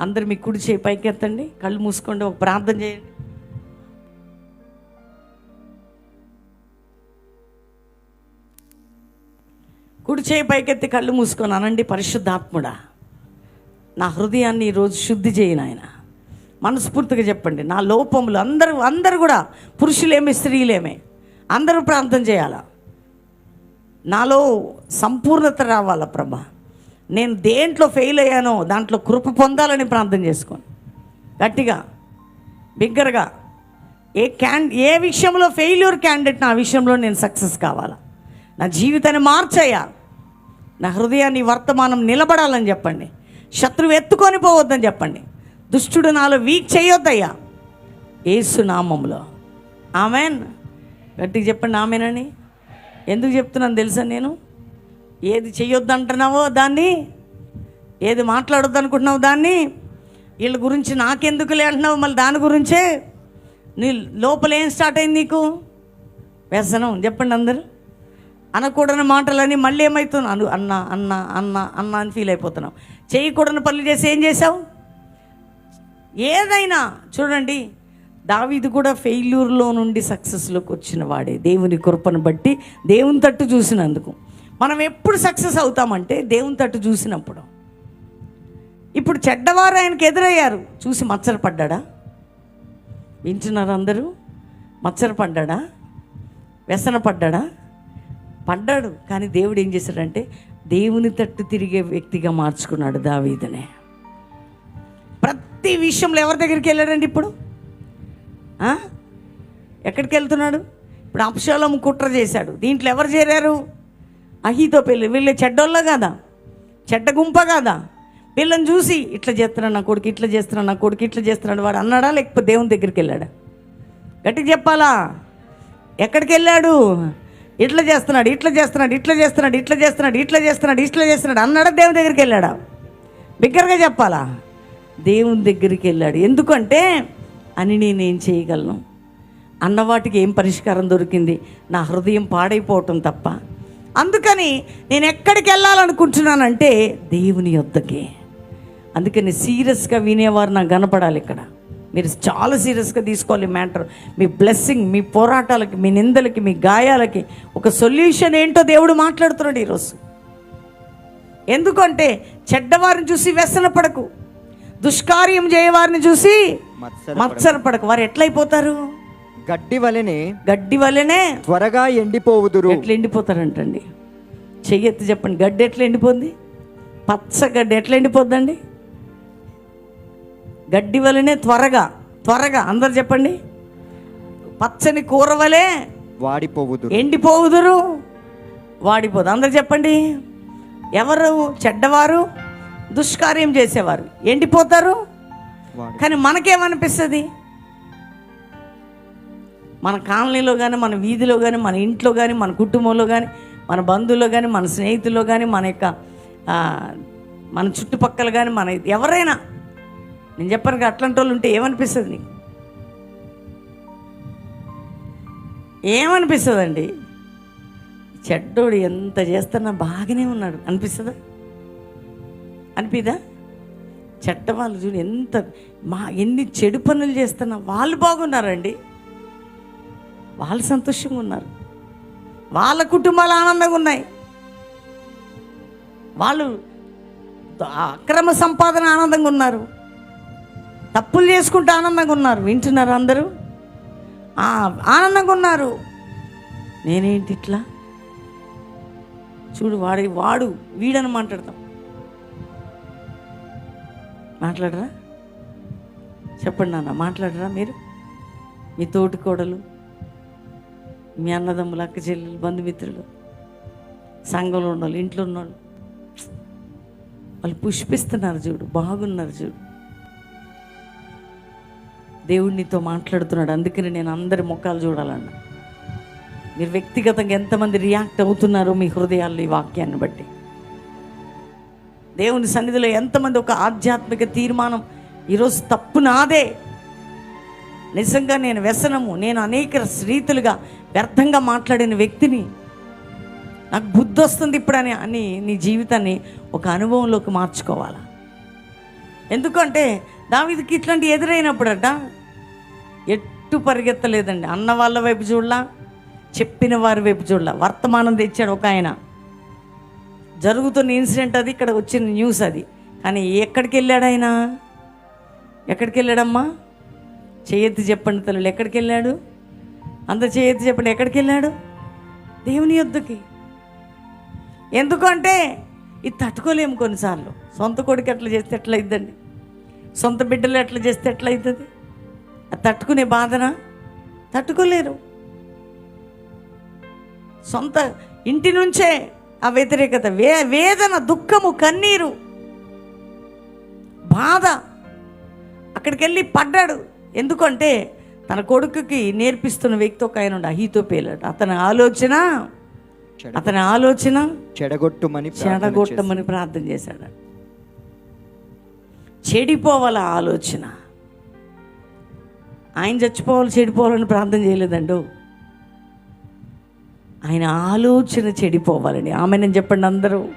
అందరు మీ కుడి చేయి పైకి ఎత్తండి కళ్ళు మూసుకోండి ఒక ప్రార్థన చేయండి. కుడి చేయి పైకెత్తి కళ్ళు మూసుకొని అనండి పరిశుద్ధాత్ముడా. నా హృదయాన్ని ఈరోజు శుద్ధి చేయను ఆయన మనస్ఫూర్తిగా చెప్పండి నా లోపములు అందరూ అందరూ కూడా పురుషులేమి స్త్రీలేమే. అందరూ ప్రార్థన చేయాలా? నాలో సంపూర్ణత రావాలా ప్రభా? నేను దేంట్లో ఫెయిల్ అయ్యానో దాంట్లో కృప పొందాలని ప్రార్థన చేసుకోండి. గట్టిగా బిగ్గరగా. ఏ క్యాన్ ఏ విషయంలో ఫెయిల్యూర్ క్యాండిడేట్ నా విషయంలో నేను సక్సెస్ కావాలా? నా జీవితాన్ని మార్చయ్యా నా హృదయాన్ని వర్తమానం నిలబడాలని చెప్పండి. శత్రువు ఎత్తుకొని పోవద్దని చెప్పండి. దుష్టుడు నాలో వీక్ చేయొద్దయ్యా. ఏసు నామంలో. ఆమెన్. గట్టిగా చెప్పండి ఆమెనని. ఎందుకు చెప్తున్నాను తెలుసా నేను? ఏది చెయ్యొద్దు అంటున్నావో దాన్ని? ఏది మాట్లాడొద్దు అనుకుంటున్నావు దాన్ని? వీళ్ళ గురించి నాకెందుకులే అంటున్నావు? మళ్ళీ దాని గురించే? నీ లోపల ఏం స్టార్ట్ అయింది నీకు? వ్యసనం చెప్పండి అందరూ. అనకూడని మాటలని మళ్ళీ ఏమవుతుంది అను అన్న అన్న అన్న అన్న అని ఫీల్ అయిపోతున్నావు. చేయకూడని పనులు చేసి ఏం చేసావు ఏదైనా చూడండి దావీది కూడా ఫెయిల్యూర్లో నుండి సక్సెస్లోకి వచ్చిన వాడే. దేవుని కృపను బట్టి దేవుని తట్టు చూసినందుకు. మనం ఎప్పుడు సక్సెస్ అవుతామంటే దేవుని తట్టు చూసినప్పుడు. ఇప్పుడు చెడ్డవారు ఆయనకు ఎదురయ్యారు. చూసి మచ్చర పడ్డాడా? వింటున్నారు అందరూ? మచ్చర పడ్డాడా వ్యసన పడ్డాడా? పడ్డాడు. కానీ దేవుడు ఏం చేశాడంటే దేవుని తట్టు తిరిగే వ్యక్తిగా మార్చుకున్నాడు దావీదనే. ప్రతి విషయంలో ఎవరి దగ్గరికి వెళ్ళాడండి ఇప్పుడు? ఎక్కడికి వెళ్తున్నాడు? ఇప్పుడు అప్షాలం కుట్ర చేశాడు. దీంట్లో ఎవరు చేరారు? అహితో పెళ్ళి. వీళ్ళే చెడ్డోళ్ళ కాదా. చెడ్డ గుంప కాదా. వీళ్ళని చూసి ఇట్లా చేస్తున్నాడు నా కొడుకు ఇట్లా చేస్తున్నాడు నా కొడుకు ఇట్లా చేస్తున్నాడు వాడు అన్నాడా లేకపోతే దేవుని దగ్గరికి వెళ్ళాడా? గట్టిగా చెప్పాలా? ఎక్కడికి వెళ్ళాడు? ఇట్లా చేస్తున్నాడు ఇట్లా చేస్తున్నాడు ఇట్లా చేస్తున్నాడు ఇట్లా చేస్తున్నాడు ఇట్లా చేస్తున్నాడు ఇట్లా చేస్తున్నాడు అన్నాడా దేవుని దగ్గరికి వెళ్ళాడా? బిగ్గరగా చెప్పాలా? దేవుని దగ్గరికి వెళ్ళాడు. ఎందుకంటే అని నేనేం చేయగలను? అన్నవాటికి ఏం పరిష్కారం దొరికింది? నా హృదయం పాడైపోవటం తప్ప. అందుకని నేను ఎక్కడికి వెళ్ళాలనుకుంటున్నానంటే దేవుని యొద్దకే. అందుకని సీరియస్గా వినేవారు నాకు కనపడాలి ఇక్కడ. మీరు చాలా సీరియస్గా తీసుకోవాలి మ్యాటర్. మీ బ్లెస్సింగ్ మీ పోరాటాలకి మీ నిందలకి మీ గాయాలకి ఒక సొల్యూషన్ ఏంటో దేవుడు మాట్లాడుతున్నాడు ఈరోజు. ఎందుకంటే చెడ్డవారిని చూసి వ్యసన పడకు దుష్కార్యం చేయవారిని చూసి మత్సర పడకు. వారు ఎట్లయిపోతారు? గడ్డి వలెనే గడ్డి వల్లనే త్వరగా ఎండిపోవుదురు. ఎట్లా ఎండిపోతారంటండి? చెయ్యెత్తి చెప్పండి. గడ్డి ఎట్లా ఎండిపోద్ది? పచ్చ గడ్డి ఎట్లా ఎండిపోద్దండి? గడ్డి వలనే త్వరగా త్వరగా అందరు చెప్పండి. పచ్చని కూర వలే వాడిపోవుదురు. ఎండిపోవుదురు. వాడిపోదు. అందరు చెప్పండి. ఎవరు? చెడ్డవారు? దుష్కార్యం చేసేవారు. ఎండిపోతారు? కానీ మనకేమనిపిస్తుంది? మన కాలనీలో కానీ మన వీధిలో కానీ మన ఇంట్లో కానీ మన కుటుంబంలో కానీ మన బంధువుల్లో కానీ మన స్నేహితుల్లో కానీ మన యొక్క మన చుట్టుపక్కల కానీ మన ఎవరైనా. నేను చెప్పాను అట్లాంటి వాళ్ళు ఉంటే ఏమనిపిస్తుంది నీకు? ఏమనిపిస్తుందండి? చెడ్డోడు ఎంత చేస్తున్నా బాగానే ఉన్నాడు. అనిపిస్తుందా? అనిపిదా? చెడ్డ వాళ్ళు చూడు ఎంత మా ఎన్ని చెడు పనులు చేస్తున్నా వాళ్ళు బాగున్నారండి. వాళ్ళు సంతోషంగా ఉన్నారు. వాళ్ళ కుటుంబాలు ఆనందంగా ఉన్నాయి. వాళ్ళు అక్రమ సంపాదన ఆనందంగా ఉన్నారు. తప్పులు చేసుకుంటూ ఆనందంగా ఉన్నారు. వింటున్నారు అందరూ? ఆనందంగా ఉన్నారు. నేనేంటి ఇట్లా? చూడు వాడి వాడు వీడని మాట్లాడతాం. మాట్లాడరా? చెప్పండి నాన్న మాట్లాడరా మీరు? మీ తోటి కోడలు? మీ అన్నదమ్ములు అక్క చెల్లెలు బంధుమిత్రులు సంఘంలో ఉన్నోళ్ళు ఇంట్లో ఉన్నోళ్ళు. వాళ్ళు పుష్పిస్తున్నారు చూడు బాగున్నారు చూడు. దేవుడు నీతో మాట్లాడుతున్నాడు అందుకని నేను అందరి ముఖాలు చూడాలన్నా. మీరు వ్యక్తిగతంగా ఎంతమంది రియాక్ట్ అవుతున్నారో మీ హృదయాల్లో ఈ వాక్యాన్ని బట్టి. దేవుని సన్నిధిలో ఎంతమంది ఒక ఆధ్యాత్మిక తీర్మానం ఈరోజు తప్పు నాదే. నిజంగా నేను వ్యసనము నేను అనేక రీతులుగా వ్యర్థంగా మాట్లాడిన వ్యక్తిని నాకు బుద్ధి వస్తుంది ఇప్పుడు అని అని నీ జీవితాన్ని ఒక అనుభవంలోకి మార్చుకోవాలా? ఎందుకంటే దావిదికి ఇట్లాంటి ఎదురైనప్పుడట ఎట్టు పరిగెత్తలేదండి. అన్న వాళ్ళ వైపు చూడలా చెప్పిన వారి వైపు చూడలా. వర్తమానం తెచ్చాడు ఒక ఆయన. జరుగుతున్న ఇన్సిడెంట్ అది ఇక్కడ వచ్చిన న్యూస్ అది. కానీ ఎక్కడికి వెళ్ళాడు ఆయన? ఎక్కడికి వెళ్ళాడమ్మా? చేయెత్తి చెప్పండి తల్లి ఎక్కడికి వెళ్ళాడు? అంత చేయెత్తి చెప్పండి. ఎక్కడికి వెళ్ళాడు దేవుని యుద్ధకి ఎందుకంటే ఇది తట్టుకోలేము కొన్నిసార్లు. సొంత కొడుకు ఎట్లా చేస్తే ఎట్లా సొంత బిడ్డలు ఎట్లా చేస్తే ఎట్లా అవుతుంది అది తట్టుకునే బాధన? తట్టుకోలేరు. సొంత ఇంటి నుంచే ఆ వ్యతిరేకత వే వేదన దుఃఖము కన్నీరు బాధ అక్కడికి వెళ్ళి పడ్డాడు. ఎందుకంటే తన కొడుకుకి నేర్పిస్తున్న వ్యక్తి ఒక ఆయన ఉండే అహీతో పేలాడు. అతని ఆలోచన అతని ఆలోచన చెడగొట్టుమని ప్రార్థన చెడగొట్టమని ప్రార్థన చేశాడు. చెడిపోవాల ఆలోచన. ఆయన చచ్చిపోవాలి చెడిపోవాలని ప్రార్థన చేయలేదండు. ఆయన ఆలోచన చెడిపోవాలని ఆమె చెప్పండి అందరూ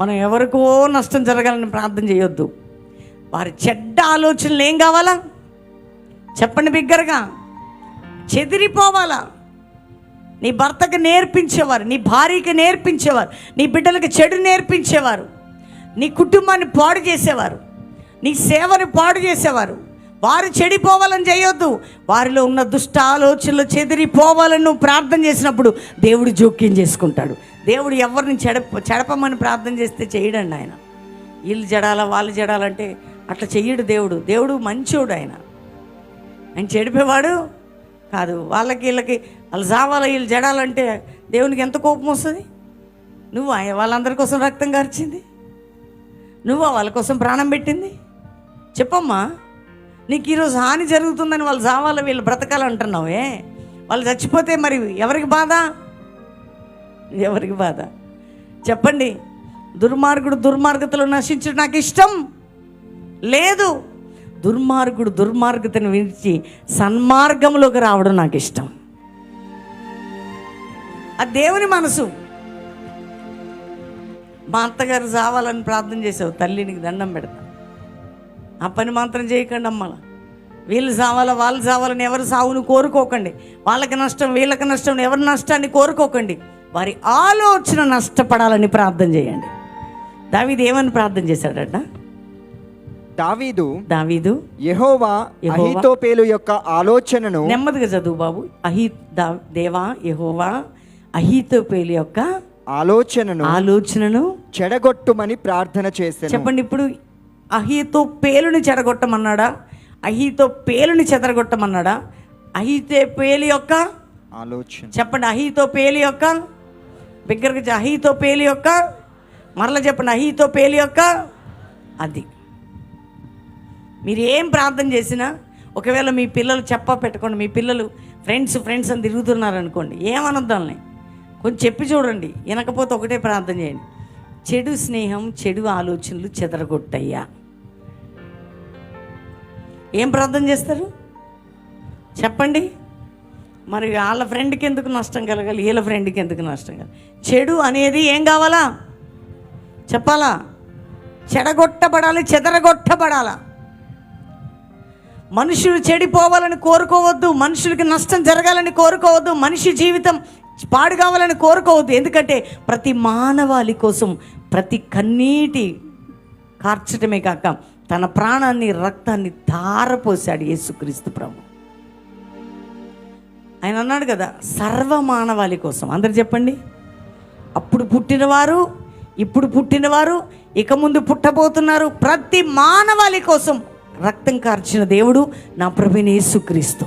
మనం ఎవరికో నష్టం జరగాలని ప్రార్థన చేయొద్దు. వారి చెడ్డ ఆలోచనలు ఏం కావాలా? చెప్పండి బిగ్గరగా. చెదిరిపోవాలా? నీ భర్తకు నేర్పించేవారు నీ భార్యకి నేర్పించేవారు నీ బిడ్డలకు చెడు నేర్పించేవారు నీ కుటుంబాన్ని పాడు చేసేవారు నీ సేవను పాడు చేసేవారు. వారు చెడిపోవాలని చేయొద్దు. వారిలో ఉన్న దుష్ట ఆలోచనలు చెదిరిపోవాలని నువ్వు ప్రార్థన చేసినప్పుడు దేవుడు జోక్యం చేసుకుంటాడు. దేవుడు ఎవరిని చెడప చెడపమని ప్రార్థన చేస్తే చేయడండి ఆయన. వీళ్ళు జడాలా వాళ్ళు జడాలంటే అట్లా చెయ్యడు దేవుడు. దేవుడు మంచోడు ఆయన. ఆయన చెడిపోయేవాడు కాదు. వాళ్ళకి వీళ్ళకి వాళ్ళు చావాల వీళ్ళు జడాలంటే దేవునికి ఎంత కోపం వస్తుంది? నువ్వు ఆయన వాళ్ళందరి కోసం రక్తం కార్చింది? నువ్వు వాళ్ళ కోసం ప్రాణం పెట్టింది? చెప్పమ్మా నీకు ఈరోజు హాని జరుగుతుందని వాళ్ళు చావాల వీళ్ళు బ్రతకాలంటున్నావే? వాళ్ళు చచ్చిపోతే మరి ఎవరికి బాధ? ఎవరికి బాధ? చెప్పండి. దుర్మార్గుడు దుర్మార్గతలో నశించడం నాకు ఇష్టం లేదు. దుర్మార్గుడు దుర్మార్గతను విడిచి సన్మార్గంలోకి రావడం నాకు ఇష్టం ఆ దేవుని మనసు. మా అత్తగారు చావాలని ప్రార్థన చేసావు తల్లి నీకు దండం పెడతా. ఆ పని మాత్రం చేయకండి అమ్మ. వీళ్ళు చావాలా వాళ్ళు చావాలని ఎవరు సావును కోరుకోకండి. వాళ్ళకి నష్టం వీళ్ళకి నష్టం ఎవరి నష్టాన్ని కోరుకోకండి. వారి ఆలోచన నష్టపడాలని ప్రార్థన చేయండి. దావిది ఏమని ప్రార్థన చేశాడట? దావీదు దావీదు యెహోవా అహితోపేలు యొక్క ఆలోచనను నెమ్మదిగా చదువు బాబు. అహీ దేవా యహోవా అహీతోపేలి యొక్క ఆలోచనను ఆలోచనను చెడగొట్టుమని ప్రార్థన చేశాను చెప్పండి ఇప్పుడు. అహీతో పేలుని చెడగొట్టమన్నాడా? అహీతో పేలుని చెదరగొట్టమన్నాడా? అహీతే పేలి యొక్క ఆలోచన. చెప్పండి. అహీతో పేలి యొక్క బిగ్గరగా అహీతో పేలి యొక్క మరలా చెప్పండి. అహీతో పేలి యొక్క అది. మీరు ఏం ప్రార్థన చేసినా ఒకవేళ మీ పిల్లలు చెప్ప పెట్టుకోండి మీ పిల్లలు ఫ్రెండ్స్ ఫ్రెండ్స్ అని తిరుగుతున్నారు అనుకోండి ఏమనొద్దాలని కొంచెం చెప్పి చూడండి వినకపోతే ఒకటే ప్రార్థన చేయండి. చెడు స్నేహం చెడు ఆలోచనలు చెదరగొట్టయ్యా. ఏం ప్రార్థన చేస్తారు? చెప్పండి. మరి వాళ్ళ ఫ్రెండ్కి ఎందుకు నష్టం కలగాలి? వీళ్ళ ఫ్రెండ్కి ఎందుకు నష్టం కలగాలి? చెడు అనేది ఏం కావాలా? చెప్పాలా? చెడగొట్టబడాలి చెదరగొట్టబడాలా? మనుషులు చెడిపోవాలని కోరుకోవద్దు మనుషులకి నష్టం జరగాలని కోరుకోవద్దు మనిషి జీవితం పాడు కావాలని కోరుకోవద్దు. ఎందుకంటే ప్రతి మానవాళి కోసం ప్రతి కన్నీటి కార్చటమే కాక తన ప్రాణాన్ని రక్తాన్ని ధారపోశాడు యేసుక్రీస్తు ప్రభు. ఆయన అన్నాడు కదా సర్వ మానవాళి కోసం. అందరు చెప్పండి. అప్పుడు పుట్టినవారు ఇప్పుడు పుట్టినవారు ఇక ముందు పుట్టబోతున్నారు ప్రతి మానవాళి కోసం. రక్తం కార్చిన దేవుడు నా ప్రభుని యేసుక్రీస్తు.